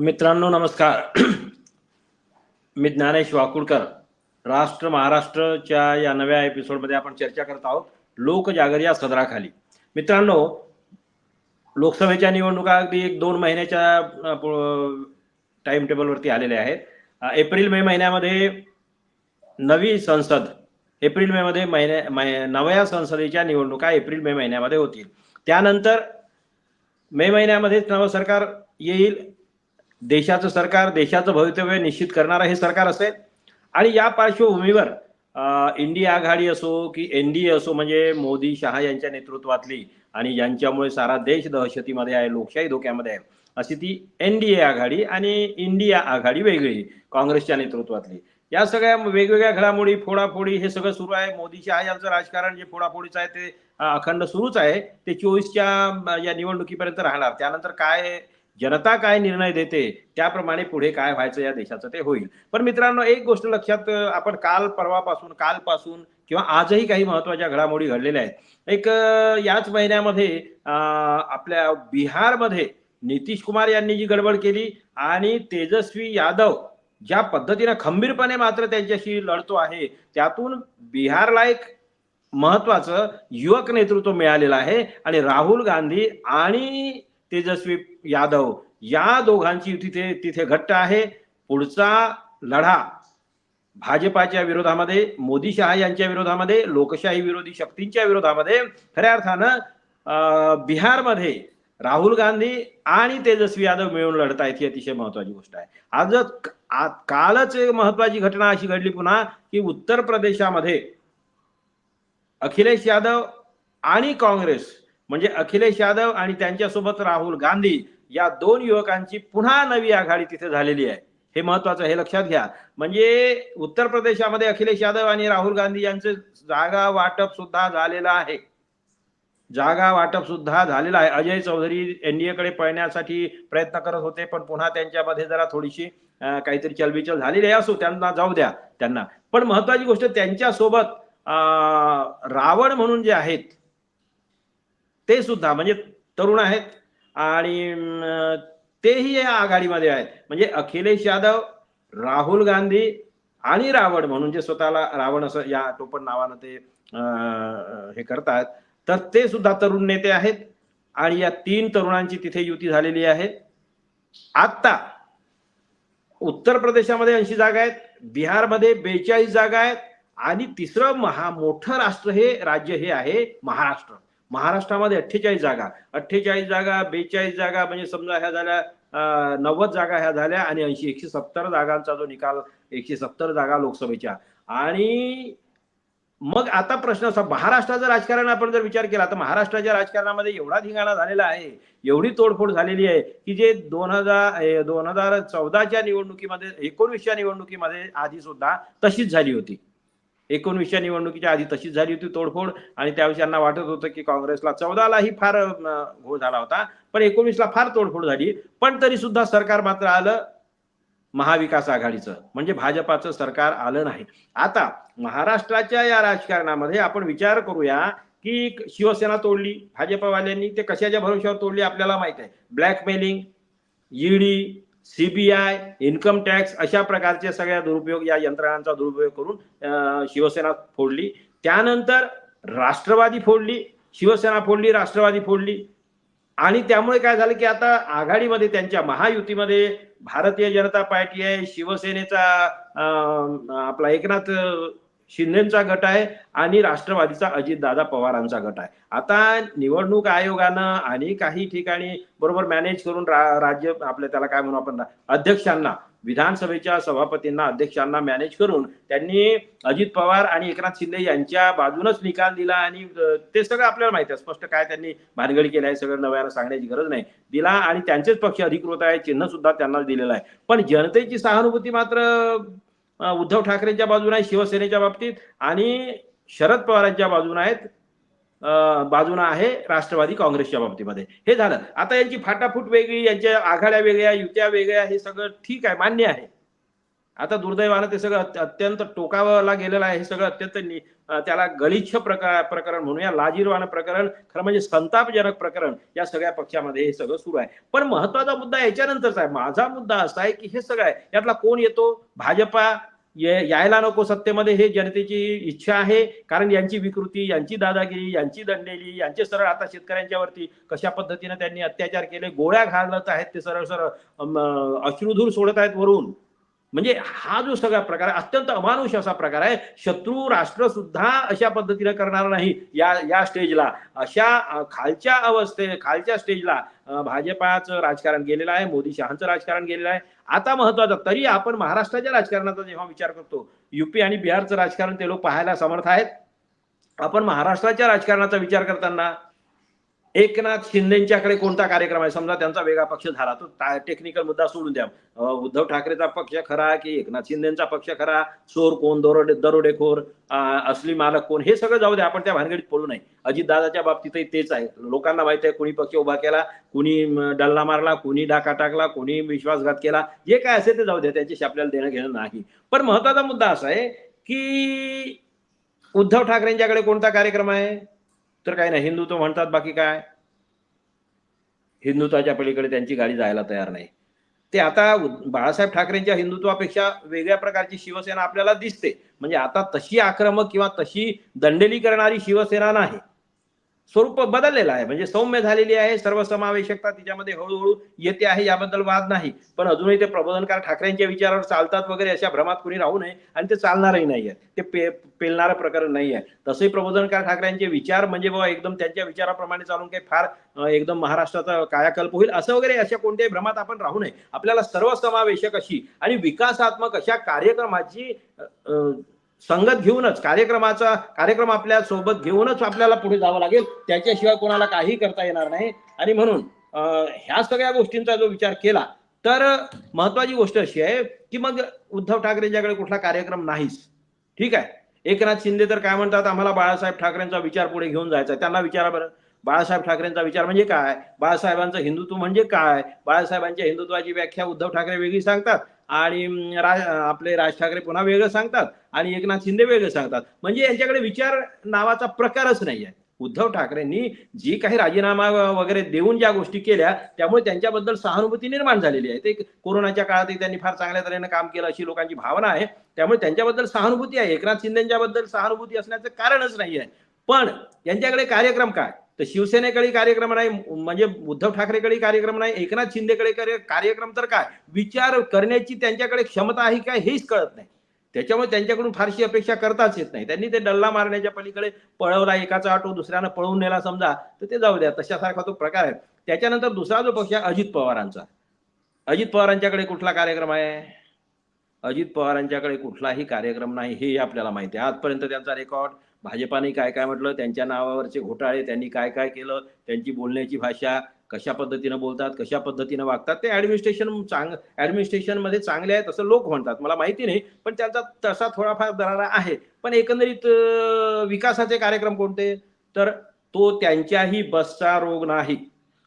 मित्रांनो नमस्कार. मी ज्ञानेश वाकुडकर. राष्ट्र महाराष्ट्रच्या या नव्या एपिसोडमध्ये आपण चर्चा करत आहोत. लोकजागर या सदराखाली. मित्रांनो लोकसभेच्या निवडणुका अगदी एक दोन महिन्याच्या टाइम टेबलवरती आलेल्या आहेत. एप्रिल मे महिन्यामध्ये नवी संसद एप्रिल मे मध्ये महिन्या मै- नव्या संसदेच्या निवडणुका एप्रिल मे महिन्यामध्ये होतील. त्यानंतर मे महिन्यामध्येच नवं सरकार येईल. देशाचं सरकार देशाचं भवितव्य निश्चित करणारं हे सरकार असेल. आणि या पार्श्वभूमीवर इंडिया आघाडी असो की एन डी ए असो म्हणजे मोदी शहा यांच्या नेतृत्वातली आणि ज्यांच्यामुळे सारा देश दहशतीमध्ये आहे लोकशाही धोक्यामध्ये आहे अशी ती एन डी ए आघाडी आणि इंडिया आघाडी वेगळी काँग्रेसच्या नेतृत्वातली. या सगळ्या वेगवेगळ्या घडामोडी फोडाफोडी हे सगळं सुरू आहे. मोदी शहा यांचं राजकारण जे फोडाफोडीचं आहे ते अखंड सुरूच आहे. ते चोवीसच्या या निवडणुकीपर्यंत राहणार. त्यानंतर काय जनता काय निर्णय देते त्याप्रमाणे पुढे काय व्हायचं या देशाचं ते होईल. पण मित्रांनो एक गोष्ट लक्षात आपण काल परवापासून कालपासून किंवा आजही काही महत्त्वाच्या घडामोडी घडलेल्या आहेत. एक याच महिन्यामध्ये आपल्या बिहारमध्ये नितीश कुमार यांनी जी गडबड केली आणि तेजस्वी यादव ज्या पद्धतीनं खंबीरपणे मात्र त्यांच्याशी लढतो आहे त्यातून बिहारला एक महत्वाचं युवक नेतृत्व मिळालेलं आहे आणि राहुल गांधी आणि तेजस्वी यादव. या दोघांची तिथे तिथे घट्ट आहे. पुढचा लढा भाजपाच्या विरोधामध्ये मोदी शहा यांच्या विरोधामध्ये लोकशाही विरोधी शक्तींच्या विरोधामध्ये खऱ्या अर्थानं बिहारमध्ये राहुल गांधी आणि तेजस्वी यादव मिळून लढत आहेत ही अतिशय महत्वाची गोष्ट आहे. आजच आ- कालच एक महत्वाची घटना अशी घडली पुन्हा की उत्तर प्रदेशामध्ये अखिलेश यादव आणि काँग्रेस म्हणजे अखिलेश यादव आणि त्यांच्यासोबत राहुल गांधी या दोन युवकांची पुन्हा नवी आघाडी तिथे झालेली आहे. हे महत्वाचं हे लक्षात घ्या. म्हणजे उत्तर प्रदेशामध्ये अखिलेश यादव आणि राहुल गांधी यांचे जागा वाटप सुद्धा झालेलं आहे. जागा वाटप सुद्धा झालेलं आहे. अजय चौधरी एनडीए कडे पळण्यासाठी प्रयत्न करत होते पण पुन्हा त्यांच्यामध्ये जरा थोडीशी काहीतरी चलबिचल झालेली असो त्यांना जाऊ द्या त्यांना. पण महत्वाची गोष्ट त्यांच्यासोबत अं, रावण म्हणून जे आहेत ते सुद्धा म्हणजे तरुण आहेत आणि तेही या आघाडीमध्ये आहेत. म्हणजे अखिलेश यादव राहुल गांधी आणि रावण म्हणून जे स्वतःला रावण असं या टोपण नावानं ते हे करतात तर ते सुद्धा तरुण नेते आहेत आणि या तीन तरुणांची तिथे युती झालेली आहे. आत्ता उत्तर प्रदेशामध्ये ऐंशी जागा आहेत बिहारमध्ये बेचाळीस जागा आहेत आणि तिसरं महा मोठं राष्ट्र हे राज्य हे आहे महाराष्ट्र. महाराष्ट्रामध्ये अठ्ठेचाळीस जागा. अठ्ठेचाळीस जागा बेचाळीस जागा म्हणजे समजा ह्या झाल्या नव्वद जागा ह्या झाल्या आणि ऐंशी एकशे सत्तर जागांचा जो निकाल एकशे सत्तर जागा लोकसभेच्या. आणि मग आता प्रश्न असा महाराष्ट्राचं राजकारण आपण जर विचार केला तर महाराष्ट्राच्या राजकारणामध्ये एवढा धिंगाणा झालेला आहे एवढी तोडफोड झालेली आहे की जे दोन हजार दोन हजार चौदाच्या निवडणुकीमध्ये एकोणवीसच्या निवडणुकीमध्ये आधी सुद्धा तशीच झाली होती. एकोणवीसच्या निवडणुकीच्या आधी तशीच झाली होती तोडफोड आणि त्यावेळेस त्यांना वाटत होतं की काँग्रेसला चौदालाही फार घोळ हो झाला होता. पण एकोणवीसला फार तोडफोड झाली. पण तरी सुद्धा सरकार मात्र आलं महाविकास आघाडीचं. म्हणजे भाजपाचं सरकार आलं नाही. आता महाराष्ट्राच्या या राजकारणामध्ये आपण विचार करूया की शिवसेना तोडली भाजपवाल्यांनी ते कशाच्या भरोश्यावर तोडली आपल्याला माहीत आहे. Blackmailing ED CBI income tax अशा प्रकारचे सगळ्या दुरुपयोग या यंत्रणांचा दुरुपयोग करून शिवसेना फोडली. त्यानंतर राष्ट्रवादी फोडली. शिवसेना फोडली राष्ट्रवादी फोडली. आणि त्यामुळे काय झालं की आता आघाडीमध्ये त्यांच्या महायुतीमध्ये भारतीय जनता पार्टी आहे. शिवसेनेचा आपला एकनाथ शिंदेचा गट आहे आणि राष्ट्रवादीचा अजितदादा पवारांचा गट आहे. आता निवडणूक आयोगानं आणि काही ठिकाणी बरोबर मॅनेज करून रा- राज्य आपल्या त्याला काय म्हणू आपण अध्यक्षांना विधानसभेच्या सभापतींना अध्यक्षांना मॅनेज करून त्यांनी अजित पवार आणि एकनाथ शिंदे यांच्या बाजूनच निकाल दिला आणि ते सगळं आपल्याला माहिती आहे. स्पष्ट काय त्यांनी भानगडी केली आहे सगळं नव्यानं सांगण्याची गरज नाही. दिला आणि त्यांचेच पक्ष अधिकृत आहे चिन्ह सुद्धा त्यांना दिलेलं आहे. पण जनतेची सहानुभूती मात्र उद्धव ठाकरेंच्या बाजूने आहे शिवसेनेच्या बाबतीत आणि शरद पवारांच्या बाजूने आहेत बाजूने आहे राष्ट्रवादी काँग्रेसच्या बाबतीमध्ये. हे झालं. आता यांची फाटाफूट वेगळी यांच्या आघाड्या वेगळ्या युत्या वेगळ्या हे सगळं ठीक आहे मान्य आहे. आता दुर्दैवानं ते सगळं अत्यंत टोकावला गेलेलं आहे. हे सगळं अत्यंत त्याला गलिच्छ प्रकार प्रकरण म्हणूया लाजीरवान प्रकरण खरं म्हणजे संतापजनक प्रकरण या सगळ्या पक्षामध्ये हे सगळं सुरू आहे. पण महत्त्वाचा मुद्दा याच्यानंतरचा आहे. माझा मुद्दा असा आहे की हे सगळं आहे. यातला कोण येतो? भाजपा. यायला नको सत्तेमध्ये. हे जनतेची इच्छा आहे. कारण यांची विकृती यांची दादागिरी यांची दंडेली यांचे सरळ आता शेतकऱ्यांच्यावरती कशा पद्धतीने त्यांनी अत्याचार केले गोळ्या घालत आहेत ते सरळ सरळ अश्रुधूर सोडत आहेत वरून. म्हणजे हा जो सगळा प्रकार आहे अत्यंत अमानुष असा प्रकार आहे. शत्रू राष्ट्र सुद्धा अशा पद्धतीने करणार नाही. या या स्टेजला. अशा खालच्या अवस्थे खालच्या स्टेजला भाजपाचं राजकारण गेलेलं आहे मोदी शहाचं राजकारण गेलेलं आहे. आता महत्वाचं तरी आपण महाराष्ट्राच्या राजकारणाचा जेव्हा विचार करतो युपी आणि बिहारचं राजकारण ते लोक पाहायला समर्थ आहेत. आपण महाराष्ट्राच्या राजकारणाचा विचार करताना एकनाथ शिंदेच्याकडे कोणता कार्यक्रम आहे? समजा त्यांचा वेगळा पक्ष झाला तो टेक्निकल मुद्दा सोडून द्या. उद्धव ठाकरेचा पक्ष खरा की एकनाथ शिंदेचा पक्ष खरा? चोर कोण? दरोडे दरोडेखोर? असली मालक कोण? हे सगळं जाऊ द्या आपण त्या भानगडीत पडू नये. अजितदादाच्या बाबतीतही तेच आहे. लोकांना माहिती आहे कुणी पक्ष उभा केला कुणी डल्ला मारला कुणी डाका टाकला कुणी विश्वासघात केला. जे काय असेल ते जाऊ द्या त्याच्याशी आपल्याला देणं घेणं नाही. पण महत्त्वाचा मुद्दा असा आहे की उद्धव ठाकरेंच्याकडे कोणता कार्यक्रम आहे? तर काही नाही हिंदुत्व म्हणतात बाकी काय? हिंदुत्वाच्या पलीकडे त्यांची गाडी जायला तयार नाही. ते आता बाळासाहेब ठाकरेंच्या हिंदुत्वापेक्षा वेगळ्या प्रकारची शिवसेना आपल्याला दिसते. म्हणजे आता तशी आक्रमक किंवा तशी दंडेली करणारी शिवसेना नाही. स्वरूप बदललेलं आहे. म्हणजे सौम्य झालेली आहे सर्वसमावेशकता तिच्यामध्ये हळूहळू येते आहे याबद्दल वाद नाही. पण अजूनही ते प्रबोधनकार ठाकरेंच्या विचारावर चालतात वगैरे अशा भ्रमात कुणी राहू नये आणि ते चालणारही नाही आहे. ते पे पेलणारं प्रकरण नाही आहे. तसंही प्रबोधनकार ठाकरेंचे विचार म्हणजे बाबा एकदम त्यांच्या विचाराप्रमाणे चालून काही फार एकदम महाराष्ट्राचा कायाकल्प होईल असं वगैरे अशा कोणत्याही भ्रमात आपण राहू नये. आपल्याला सर्वसमावेशक अशी आणि विकासात्मक अशा कार्यक्रमाची संगत घेऊनच कार्यक्रमाचा कार्यक्रम आपल्यासोबत घेऊनच आपल्याला पुढे जावं लागेल. त्याच्याशिवाय कोणाला काही करता येणार नाही. आणि म्हणून ह्या सगळ्या गोष्टींचा जो विचार केला तर महत्वाची गोष्ट अशी आहे की मग उद्धव ठाकरेंच्याकडे कुठला कार्यक्रम नाहीच. ठीक आहे? एकनाथ शिंदे तर काय म्हणतात आम्हाला बाळासाहेब ठाकरेंचा विचार पुढे घेऊन जायचा त्यांना विचारा बरं. बाळासाहेब ठाकरेंचा विचार म्हणजे काय? बाळासाहेबांचं हिंदुत्व म्हणजे काय? बाळासाहेबांच्या हिंदुत्वाची व्याख्या उद्धव ठाकरे वेगळी सांगतात आणि रा- आपले राज ठाकरे पुन्हा वेगळं सांगतात आणि एकनाथ शिंदे वेगळं सांगतात. म्हणजे यांच्याकडे विचार नावाचा प्रकारच नाही आहे. उद्धव ठाकरेंनी जी काही राजीनामा वगैरे देऊन ज्या गोष्टी केल्या त्यामुळे त्यांच्याबद्दल सहानुभूती निर्माण झालेली आहे. ते कोरोनाच्या काळातही त्यांनी फार चांगल्या तऱ्हेनं काम केलं अशी लोकांची भावना आहे. त्यामुळे त्यांच्याबद्दल सहानुभूती आहे. एकनाथ शिंदेच्याबद्दल सहानुभूती असण्याचं कारणच नाही आहे. पण यांच्याकडे कार्यक्रम काय? तर शिवसेनेकडे कार्यक्रम नाही म्हणजे उद्धव ठाकरेकडे कार्यक्रम नाही एकनाथ शिंदेकडे कार्य- कार्यक्रम तर काय? विचार करण्याची त्यांच्याकडे क्षमता आहे काय हेच कळत नाही. त्याच्यामुळे त्यांच्याकडून फारशी अपेक्षा करताच येत नाही. त्यांनी ते डल्ला मारण्याच्या पलीकडे पळवला एकाचा ऑटो दुसऱ्यानं पळवून नेला समजा तर ते जाऊ द्या तशासारखा तो प्रकार आहे. त्याच्यानंतर दुसरा जो पक्ष आहे अजित पवारांचा. अजित पवारांच्याकडे कुठला कार्यक्रम आहे? अजित पवारांच्याकडे कुठलाही कार्यक्रम नाही हे आपल्याला माहिती आहे. आजपर्यंत त्यांचा रेकॉर्ड भाजपाने काय काय म्हटलं त्यांच्या नावावरचे घोटाळे त्यांनी काय काय केलं त्यांची बोलण्याची भाषा कशा पद्धतीनं बोलतात कशा पद्धतीनं वागतात ते ऍडमिनिस्ट्रेशन चांग ऍडमिनिस्ट्रेशनमध्ये चांगले आहेत असं लोक म्हणतात. मला माहिती नाही पण त्यांचा तसा थोडाफार दरारा आहे. पण एकंदरीत विकासाचे कार्यक्रम कोणते? तर तो त्यांच्याही बसचा रोग नाही.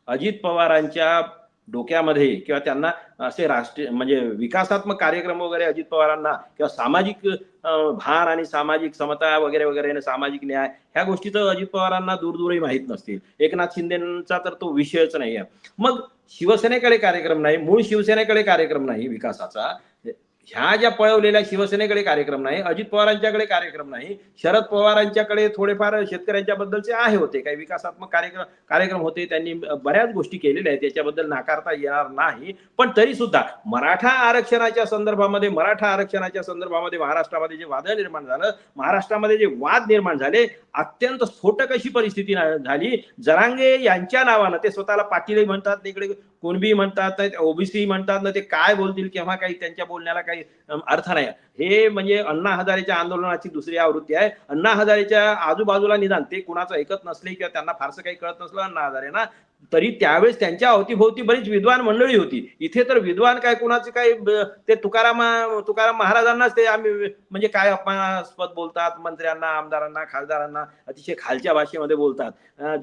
अजित पवारांच्या डोक्यामध्ये किंवा त्यांना असे राष्ट्रीय म्हणजे विकासात्मक कार्यक्रम वगैरे अजित पवारांना किंवा सामाजिक भार भान आणि सामाजिक समता वगैरे वगैरे आणि सामाजिक न्याय ह्या गोष्टी तर अजित पवारांना दूरदूरही माहीत नसतील. एकनाथ शिंदेचा तर तो विषयच नाही आहे मग शिवसेनेकडे कार्यक्रम नाही मूळ शिवसेनेकडे कार्यक्रम नाही विकासाचा. ह्या ज्या पळवलेल्या शिवसेनेकडे कार्यक्रम नाही अजित पवारांच्याकडे कार्यक्रम नाही शरद पवारांच्याकडे थोडेफार शेतकऱ्यांच्या बद्दलचे आहे होते काही विकासात्मक कार्यक्रम कार्यक्रम होते त्यांनी बऱ्याच गोष्टी केलेल्या आहेत त्याच्याबद्दल नाकारता येणार नाही. पण तरी सुद्धा मराठा आरक्षणाच्या संदर्भामध्ये मराठा आरक्षणाच्या संदर्भामध्ये महाराष्ट्रामध्ये जे वादळ निर्माण झालं महाराष्ट्रामध्ये जे वाद निर्माण झाले अत्यंत स्फोटक अशी परिस्थिती झाली. जरांगे यांच्या नावानं ते स्वतःला पाटीलही म्हणतात ना इकडे कुणबी म्हणतात ओबीसी म्हणतात ना ते काय बोलतील केव्हा काही त्यांच्या बोलण्याला काही काही अर्थ नाही. हे म्हणजे अण्णा हजारेच्या आंदोलनाची दुसरी आवृत्ती आहे. अण्णा हजारेच्या आजूबाजूला निदान ते कुणाचं ऐकत नसले किंवा त्यांना फारसं काही कळत नसलं अण्णा हजारेना तरी त्यावेळेस त्यांच्या अवतीभोवती बरीच विद्वान मंडळी होती. इथे तर विद्वान काय कुणाचे काय ते तुकाराम तुकाराम महाराजांनाच ते आम्ही म्हणजे काय अपमानास्पद बोलतात मंत्र्यांना आमदारांना खासदारांना अतिशय खालच्या भाषेमध्ये बोलतात.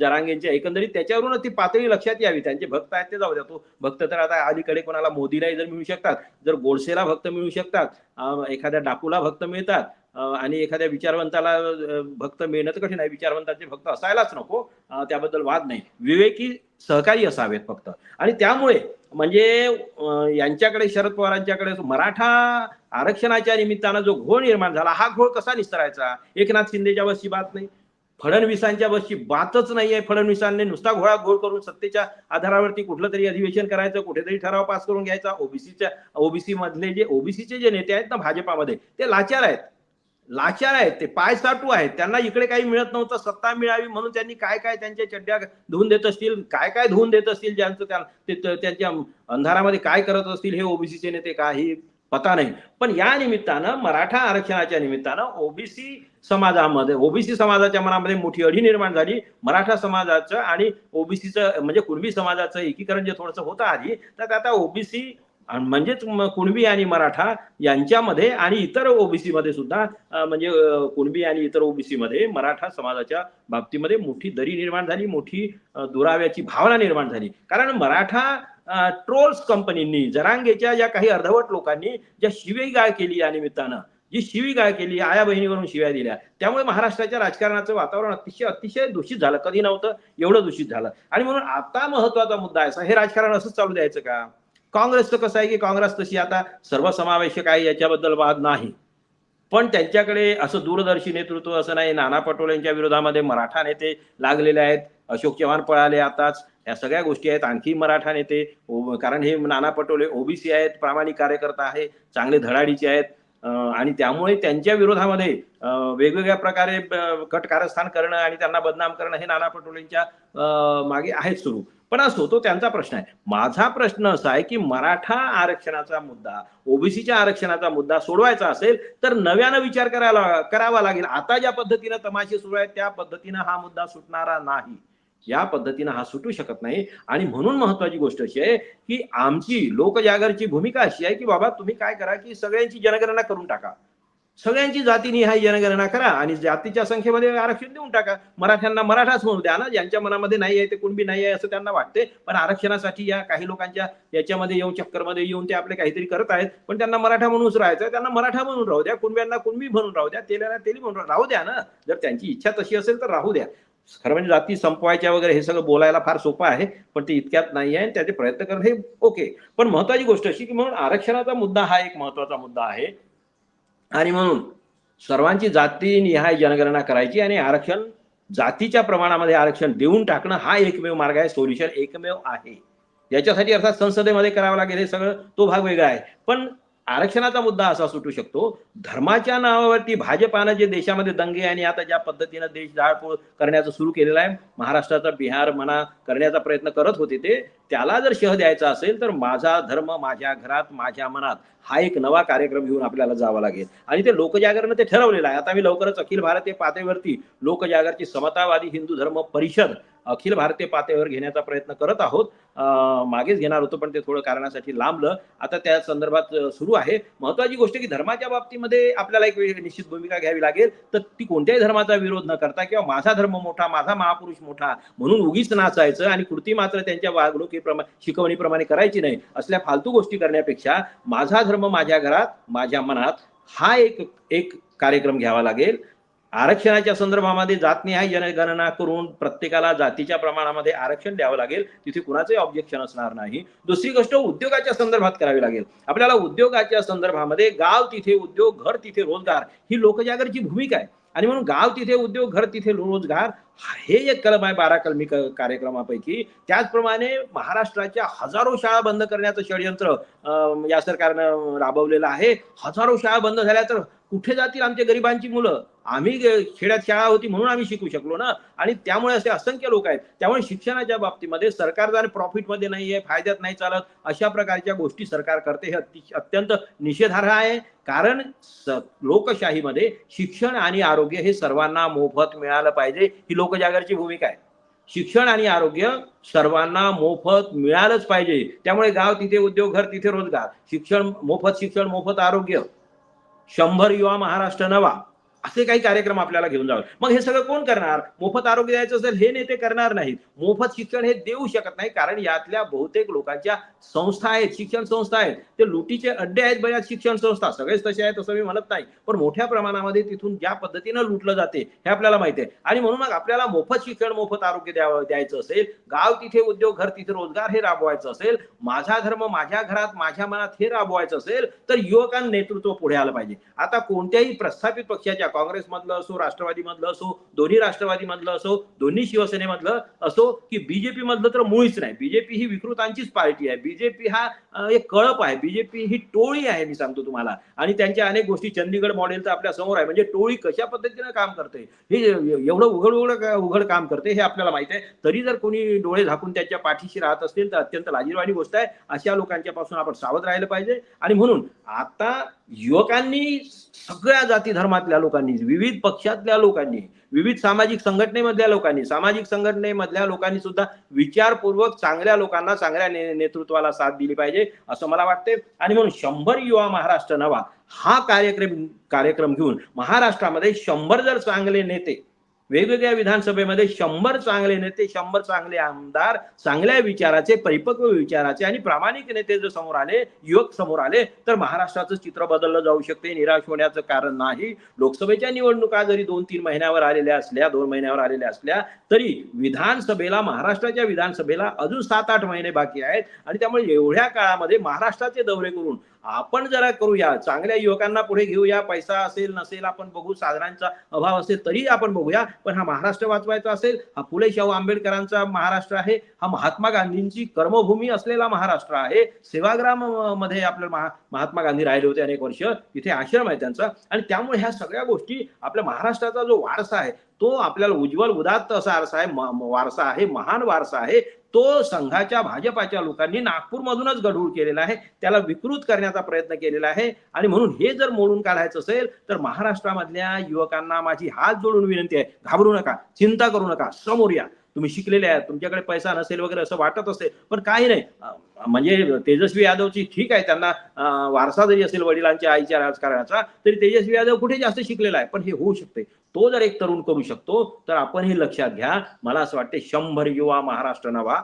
जरांगेंच्या एकंदरीत त्याच्यावरूनच ती पातळी लक्षात यावी. त्यांचे भक्त आहेत ते जाऊ द्या. तो भक्त तर आता अलीकडे कोणाला मोदीलाही जर मिळू शकतात जर गोडसेला भक्त मिळू शकतात एखाद्या डाकूला भक्त मिळतात आणि एखाद्या विचारवंताला भक्त मिळणं तर कठीण आहे. विचारवंताचे भक्त असायलाच नको त्याबद्दल वाद नाही. विवेकी सहकारी असावेत फक्त. आणि त्यामुळे म्हणजे यांच्याकडे शरद पवारांच्याकडे मराठा आरक्षणाच्या निमित्तानं जो घोळ निर्माण झाला हा घोळ कसा निस्तरायचा? एकनाथ शिंदेच्या बसची बात नाही. फडणवीसांच्या बसची बातच नाही आहे फडणवीसांनी नुसता घोळा घोळ करून सत्तेच्या आधारावरती कुठलं तरी अधिवेशन करायचं कुठेतरी ठराव पास करून घ्यायचा. ओबीसीच्या ओबीसी मधले जे ओबीसीचे जे नेते आहेत ना भाजपामध्ये ते लाचार आहेत. लाचार आहेत ते पाय साटू आहेत त्यांना इकडे काही मिळत नव्हतं सत्ता मिळावी म्हणून त्यांनी काय काय त्यांच्या चड्ड्या धुवून देत असतील काय काय धुवून देत असतील ज्यांचं त्या त्यांच्या अंधारामध्ये काय करत असतील हे ओबीसीचे नेते काही पता नाही. पण या निमित्तानं मराठा आरक्षणाच्या निमित्तानं ओबीसी समाजामध्ये ओबीसी समाजाच्या मनामध्ये मोठी अडी निर्माण झाली. मराठा समाजाचं आणि ओबीसीचं म्हणजे कुणबी समाजाचं एकीकरण जे थोडंसं होतं आधी तर आता ओबीसी म्हणजेच कुणबी आणि मराठा यांच्यामध्ये आणि इतर ओबीसी मध्ये सुद्धा म्हणजे कुणबी आणि इतर ओबीसी मध्ये मराठा समाजाच्या बाबतीमध्ये मोठी दरी निर्माण झाली मोठी दुराव्याची भावना निर्माण झाली. कारण मराठा ट्रोल्स कंपनींनी जरांगेच्या ज्या काही अर्धवट लोकांनी ज्या शिवेगाळ केली या निमित्तानं जी शिवीगाळ केली आया बहिणीवरून शिव्या दिल्या त्यामुळे महाराष्ट्राच्या राजकारणाचं वातावरण अतिशय अतिशय दूषित झालं. कधी नव्हतं एवढं दूषित झालं. आणि म्हणून आता महत्त्वाचा मुद्दा आहे हे राजकारण असंच चालू द्यायचं का? काँग्रेसचं कसं आहे की काँग्रेस तशी आता सर्वसमावेशक आहे याच्याबद्दल वाद नाही. पण त्यांच्याकडे असं दूरदर्शी नेतृत्व असं नाही नाना पटोलेंच्या विरोधामध्ये मराठा नेते लागलेले आहेत अशोक चव्हाण पळाले आताच या सगळ्या गोष्टी आहेत. आणखी मराठा नेते कारण हे नाना पटोले ओबीसी आहेत प्रामाणिक कार्यकर्ता आहे चांगले धडाडीचे आहेत आणि त्यामुळे त्यांच्या विरोधामध्ये वेगवेगळ्या प्रकारे कट कारस्थान करणं आणि त्यांना बदनाम करणं हे नाना पटोलेंच्या मागे आहेत सुरू पण असो तो त्यांचा प्रश्न आहे. माझा प्रश्न असा आहे की मराठा आरक्षणाचा मुद्दा ओबीसीच्या आरक्षणाचा मुद्दा सोडवायचा असेल तर नव्यानं विचार करायला करावा लागेल. आता ज्या पद्धतीनं तमाशे सुरू आहेत त्या पद्धतीनं हा मुद्दा सुटणारा नाही. या पद्धतीनं हा सुटू शकत नाही. आणि म्हणून महत्वाची गोष्ट अशी आहे की आमची लोकजागरची भूमिका अशी आहे की बाबा तुम्ही काय करा की सगळ्यांची जनगणना करून टाका. सगळ्यांची जातीनिहाय जनगणना करा आणि जातीच्या संख्येमध्ये आरक्षण देऊन टाका. मराठ्यांना मराठाच म्हणू द्या ना. ज्यांच्या मनामध्ये नाही आहे ते कुणबी नाही आहे असं त्यांना वाटते पण आरक्षणासाठी या काही लोकांच्या याच्यामध्ये येऊन चक्करमध्ये येऊन ते आपले काहीतरी करत आहेत. पण त्यांना मराठा म्हणूनच राहायचं आहे. त्यांना मराठा म्हणून राहू द्या. कुणब्यांना कुणबी म्हणून राहू द्या. तेल्याला तेली म्हणून राहू द्या. ना. जर त्यांची इच्छा तशी असेल तर राहू द्या. खरं म्हणजे जाती संपवायच्या वगैरे हे सगळं बोलायला फार सोपं आहे. पण ते इतक्यात नाही आहे आणि त्याचे प्रयत्न करणं हे ओके. पण महत्वाची गोष्ट अशी की म्हणून आरक्षणाचा मुद्दा हा एक महत्त्वाचा मुद्दा आहे. आणि म्हणून सर्वांची जाती निहाय जनगणना करायची आणि आरक्षण जातीच्या प्रमाणामध्ये आरक्षण देऊन टाकणं हा एकमेव मार्ग आहे सोल्युशन एकमेव आहे. याच्यासाठी अर्थात संसदेमध्ये करावं लागेल हे सगळं तो भाग वेगळा आहे. पण आरक्षणाचा मुद्दा असा सुटू शकतो धर्माच्या नावावरती भाजपानं जे देशामध्ये दंगे आणि आता ज्या पद्धतीनं देश जाळपोळ करण्याचं सुरू केलेलं आहे महाराष्ट्राचा बिहार म्हणा करण्याचा प्रयत्न करत होते ते त्याला जर शह द्यायचा असेल तर माझा धर्म माझ्या घरात माझ्या मनात हा एक नवा कार्यक्रम घेऊन आपल्याला जावा लागेल. आणि ते लोकजागरण ते ठरवलेलं आहे. आता मी लवकरच अखिल भारतीय पातळीवरती लोकजागरची समतावादी हिंदू धर्म परिषद अखिल भारतीय पातळीवर घेण्याचा प्रयत्न करत आहोत. मागेच घेणार होतो पण ते थोडं कारणासाठी लांबलं. आता त्या संदर्भात सुरू आहे. महत्वाची गोष्ट की धर्माच्या बाबतीमध्ये आपल्याला एक वेगळी निश्चित भूमिका घ्यावी लागेल. तर ती कोणत्याही धर्माचा विरोध न करता किंवा माझा धर्म मोठा माझा महापुरुष मोठा म्हणून उगीच नाचायचं आणि कृती मात्र त्यांच्या वागणुकी शिकवणीप्रमाणे करायची नाही असल्या फालतू गोष्टी करण्यापेक्षा माझा धर्म माझ्या घरात माझ्या मनात हा एक एक कार्यक्रम घ्यावा लागेल. आरक्षणाच्या संदर्भामध्ये जातनिहाय जनगणना करून प्रत्येकाला जातीच्या प्रमाणामध्ये आरक्षण द्यावं लागेल. तिथे कुणाचंही ऑब्जेक्शन असणार नाही. दुसरी गोष्ट उद्योगाच्या संदर्भात करावी लागेल. आपल्याला उद्योगाच्या संदर्भामध्ये गाव तिथे उद्योग घर तिथे रोजगार ही लोकजागरची भूमिका आहे. आणि म्हणून गाव तिथे उद्योग घर तिथे रोजगार हे एक कलम आहे बारा कलमी क- कार्यक्रमापैकी. त्याचप्रमाणे महाराष्ट्राच्या हजारो शाळा बंद करण्याचं षडयंत्र या सरकारनं राबवलेलं आहे. हजारो शाळा बंद झाल्या तर कुठे जातील आमच्या गरिबांची मुलं? आम्ही खेड्यात शाळा होती म्हणून आम्ही शिकू शकलो ना. आणि त्यामुळे असे असंख्य लोक आहेत. त्यामुळे शिक्षणाच्या बाबतीमध्ये सरकार जर प्रॉफिटमध्ये नाहीये फायद्यात नाही चालत अशा प्रकारच्या गोष्टी सरकार करते हे अत्यंत निषेधार्ह आहे. कारण लोकशाहीमध्ये शिक्षण आणि आरोग्य हे सर्वांना मोफत मिळालं पाहिजे. ही लोकजागरची भूमिका आहे. शिक्षण आणि आरोग्य सर्वांना मोफत मिळालंच पाहिजे. त्यामुळे गाव तिथे उद्योग घर तिथे रोजगार. शिक्षण मोफत शिक्षण मोफत आरोग्य. शंभर युवा महाराष्ट्र नवा. असे काही कार्यक्रम आपल्याला घेऊन जावे. मग हे सगळं कोण करणार? मोफत आरोग्य द्यायचं असेल हे नेते करणार नाहीत. मोफत शिक्षण हे देऊ शकत नाही कारण यातल्या बहुतेक लोकांच्या संस्था आहेत शिक्षण संस्था आहेत. ते लुटीचे अड्डे आहेत बऱ्याच शिक्षण संस्था. सगळेच तसे आहेत असं मी म्हणत नाही. पण मोठ्या प्रमाणामध्ये तिथून ज्या पद्धतीनं लुटलं जाते हे आपल्याला माहिती आहे. आणि म्हणून मग आपल्याला मोफत शिक्षण मोफत आरोग्य द्यावं द्यायचं असेल गाव तिथे उद्योग घर तिथे रोजगार हे राबवायचं असेल माझा धर्म माझ्या घरात माझ्या मनात हे राबवायचं असेल तर युवकांना नेतृत्व पुढे आलं पाहिजे. आता कोणत्याही प्रस्थापित पक्षाच्या काँग्रेसमधलं असो राष्ट्रवादीमधलं असो दोन्ही राष्ट्रवादीमधलं असो दोन्ही शिवसेनेमधलं असो की बीजेपी मधलं तर मुळीच नाही. बीजेपी ही विकृतांचीच पार्टी आहे. बीजेपी हा एक कळप आहे. बीजेपी ही टोळी आहे मी सांगतो तुम्हाला. आणि त्यांच्या अनेक गोष्टी चंदीगड मॉडेल तर आपल्यासमोर आहे. म्हणजे टोळी कशा पद्धतीनं काम करते? हे एवढं उघड उघड उघड काम करते हे आपल्याला माहीत आहे. तरी जर कोणी डोळे झाकून त्यांच्या पाठीशी राहत असतील तर अत्यंत लाजीरवाणी गोष्ट आहे. अशा लोकांच्या पासून आपण सावध राहिलं पाहिजे. आणि म्हणून आता युवकांनी सगळ्या जाती धर्मातल्या लोकांनी विविध पक्षातल्या लोकांनी विविध सामाजिक संघटनेमधल्या लोकांनी सामाजिक संघटनेमधल्या लोकांनी सुद्धा विचारपूर्वक चांगल्या लोकांना चांगल्या ने- नेतृत्वाला साथ दिली पाहिजे असं मला वाटते आणि म्हणून शंभर युवा महाराष्ट्र नवा हा कार्यक्रम कार्यक्रम घेऊन महाराष्ट्रामध्ये शंभर जर चांगले नेते वेगवेगळ्या विधानसभेमध्ये शंभर चांगले नेते शंभर चांगले आमदार चांगल्या विचाराचे परिपक्व विचाराचे आणि प्रामाणिक नेते जर समोर आले युवक समोर आले तर महाराष्ट्राचं चित्र बदललं जाऊ शकते निराश होण्याचं कारण नाही. लोकसभेच्या निवडणुका जरी दोन तीन महिन्यावर आलेल्या असल्या दोन महिन्यावर आलेल्या असल्या तरी विधानसभेला महाराष्ट्राच्या विधानसभेला अजून सात आठ महिने बाकी आहेत आणि त्यामुळे एवढ्या काळामध्ये महाराष्ट्राचे दौरे करून आपण जरा करूया. चांगल्या युवकांना पुढे घेऊया. पैसा असेल नसेल आपण बघू. साधनांचा अभाव असेल तरी आपण बघूया. पण हा महाराष्ट्र वाचवायचा असेल हा फुले शाहू आंबेडकरांचा महाराष्ट्र आहे हा महात्मा गांधींची कर्मभूमी असलेला महाराष्ट्र आहे. सेवाग्राममध्ये आपल्या महात्मा गांधी राहिले होते अनेक वर्ष. तिथे आश्रम आहे त्यांचा. आणि त्यामुळे ह्या सगळ्या गोष्टी आपल्या महाराष्ट्राचा जो वारसा आहे तो आपल्याला उज्ज्वल उदात्त असा वारसा आहे. वारसा आहे महान वारसा आहे. तो संघाच्या भाजपाच्या लोकांनी नागपूरमधूनच गढूळ केलेला आहे. त्याला विकृत करण्याचा प्रयत्न केलेला आहे. आणि म्हणून हे जर मोडून काढायचं असेल तर महाराष्ट्रामधल्या युवकांना माझी हात जोडून विनंती आहे. घाबरू नका चिंता करू नका. समोर या. तुम्ही शिकलेले आहात तुमच्याकडे पैसा नसेल वगैरे असं वाटत असेल पण काही नाही. म्हणजे तेजस्वी यादवची ठीक आहे त्यांना वारसा जरी असेल वडिलांच्या आईच्या राजकारणाचा तरी तेजस्वी यादव कुठे जास्त शिकलेला आहे? पण हे होऊ शकते. तो जर एक तरुण करू शकतो तर आपण हे लक्षात घ्या. मला असं वाटते शंभर युवा महाराष्ट्र नवा.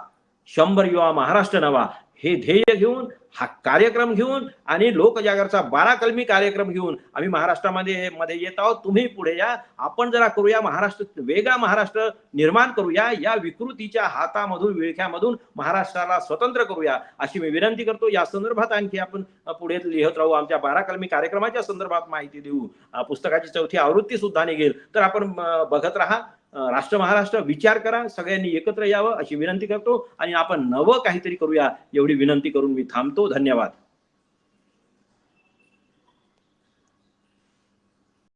शंभर युवा महाराष्ट्र नवा. हे ध्येय घेऊन हा कार्यक्रम घेऊन आणि लोकजागरचा बारा कलमी कार्यक्रम घेऊन आम्ही महाराष्ट्रामध्ये मध्ये येत आहोत. तुम्ही पुढे या. आपण जरा करूया महाराष्ट्र वेगळा महाराष्ट्र निर्माण करूया. या विकृतीच्या हातामधून विळख्यामधून महाराष्ट्राला स्वतंत्र करूया अशी मी विनंती करतो. या संदर्भात आणखी आपण पुढे लिहत राहू. आमच्या बारा कलमी कार्यक्रमाच्या संदर्भात माहिती देऊ. पुस्तकाची चौथी आवृत्ती सुद्धा निघेल. तर आपण बघत राहा. राष्ट्र महाराष्ट्र विचार करा सगळ्यांनी एकत्र यावं अशी विनंती करतो आणि आपण नवं काहीतरी करूया एवढी विनंती करून मी थांबतो. धन्यवाद.